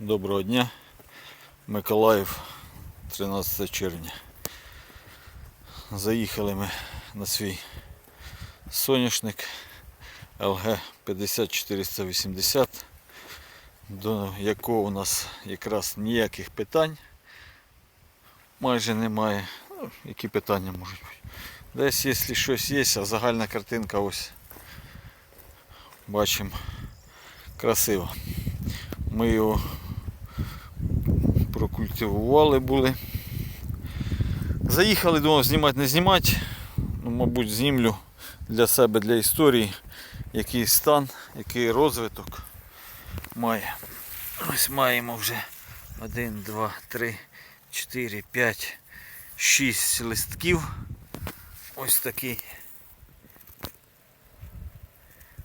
Доброго дня, Миколаїв, 13 червня. Заїхали ми на свій соняшник LG 50480, до якого у нас якраз ніяких питань майже немає. Ну, які питання можуть бути? Десь, якщо щось є, а загальна картинка ось бачимо красиво. Ми його прокультивували були. Заїхали, думав, знімати, не знімати. Ну, мабуть, знімлю для себе, для історії, який стан, який розвиток має. Ось маємо вже 1, 2, 3, 4, 5, 6 листків. Ось такий.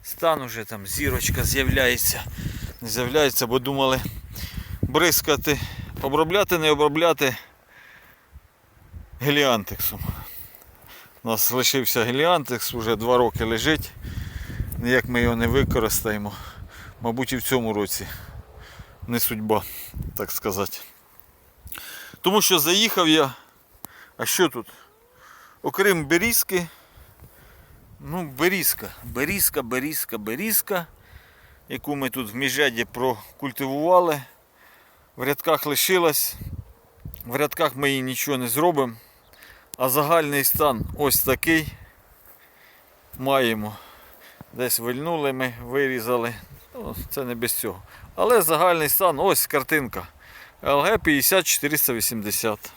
Стан уже там зірочка з'являється. Не з'являється, бо думали бризкати, обробляти, не обробляти геліантексом. У нас лишився геліантекс, вже два роки лежить. Ніяк ми його не використаємо. Мабуть, і в цьому році не судьба, так сказати. Тому що заїхав я. А що тут? Окрім берізки, ну, берізка, берізка, берізка, берізка, яку ми тут в міжряді прокультивували. В рядках лишилась. В рядках ми її нічого не зробимо. А загальний стан ось такий. Маємо. Десь вильнули ми, вирізали. Ну, це не без цього. Але загальний стан, ось картинка. LG 50480.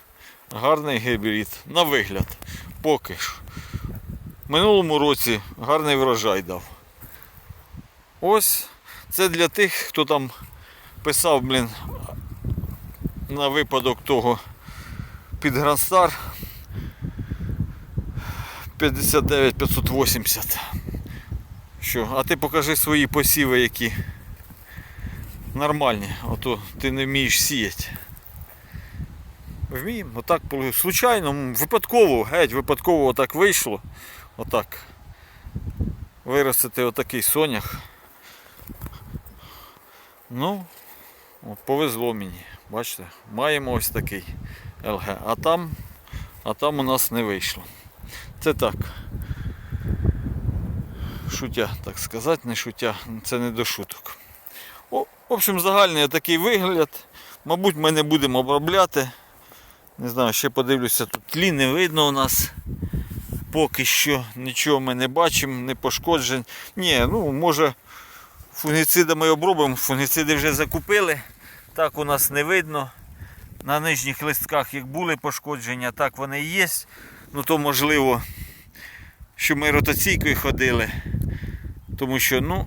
Гарний гібрид. На вигляд. Поки що. Минулому році гарний врожай дав. Ось це для тих, хто там писав, блін, на випадок того під Грандстар 59 580. Що, а ти покажи свої посіви, які нормальні, а то ти не вмієш сіяти. Вміємо, отак случайно, випадково, геть, випадково отак вийшло. Отак. Виростити отакий сонях. Ну, повезло мені. Бачите, маємо ось такий ЛГ. А там, а там у нас не вийшло. Це так. Шутя, так сказати, не шутя, це не до шуток. О, в общем, загальний такий вигляд. Мабуть, ми не будемо обробляти. Не знаю, ще подивлюся, тут тлі не видно у нас. Поки що нічого ми не бачимо, не пошкоджень. Ні, ну може фунгіцидами обробимо, фунгіциди вже закупили. Так у нас не видно. На нижніх листках як були пошкодження, так вони і є. Ну то можливо, що ми ротаційкою ходили. Тому що ну,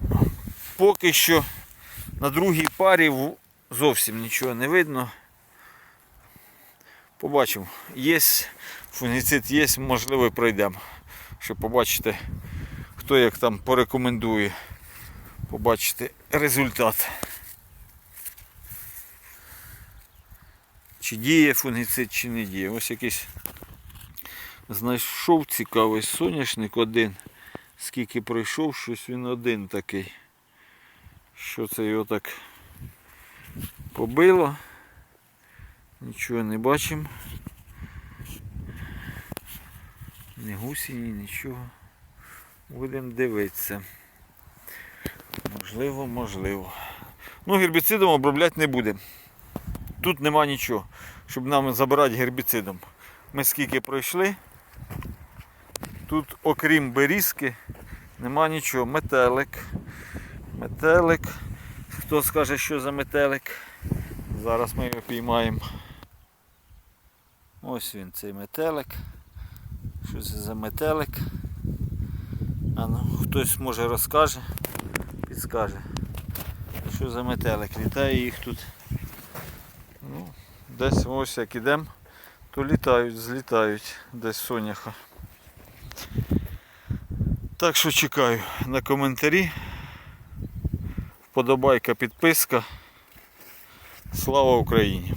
поки що на другій парі зовсім нічого не видно. Побачимо. Є фунгіцид є, можливо, пройдемо. Щоб побачити, хто як там порекомендує. Побачити результат. Чи діє фунгіцид, чи не діє. Ось якийсь знайшов цікавий соняшник один. Скільки пройшов, щось він один такий. Що це його так побило? Нічого не бачимо. Ні гусіні, нічого. Будемо дивитися. Можливо, можливо. Ну, гербіцидом обробляти не будемо. Тут нема нічого, щоб нам забирати гербіцидом. Ми скільки пройшли. Тут, окрім берізки, нема нічого. Метелик. Метелик. Хто скаже, що за метелик? Зараз ми його піймаємо. Ось він, цей метелик. Що це за метелик? А ну, хтось може розкаже, підскаже. Що за метелик? Літає їх тут. Ну, десь ось як ідемо, то літають, злітають десь соняха. Так що чекаю на коментарі. Вподобайка, підписка. Слава Україні!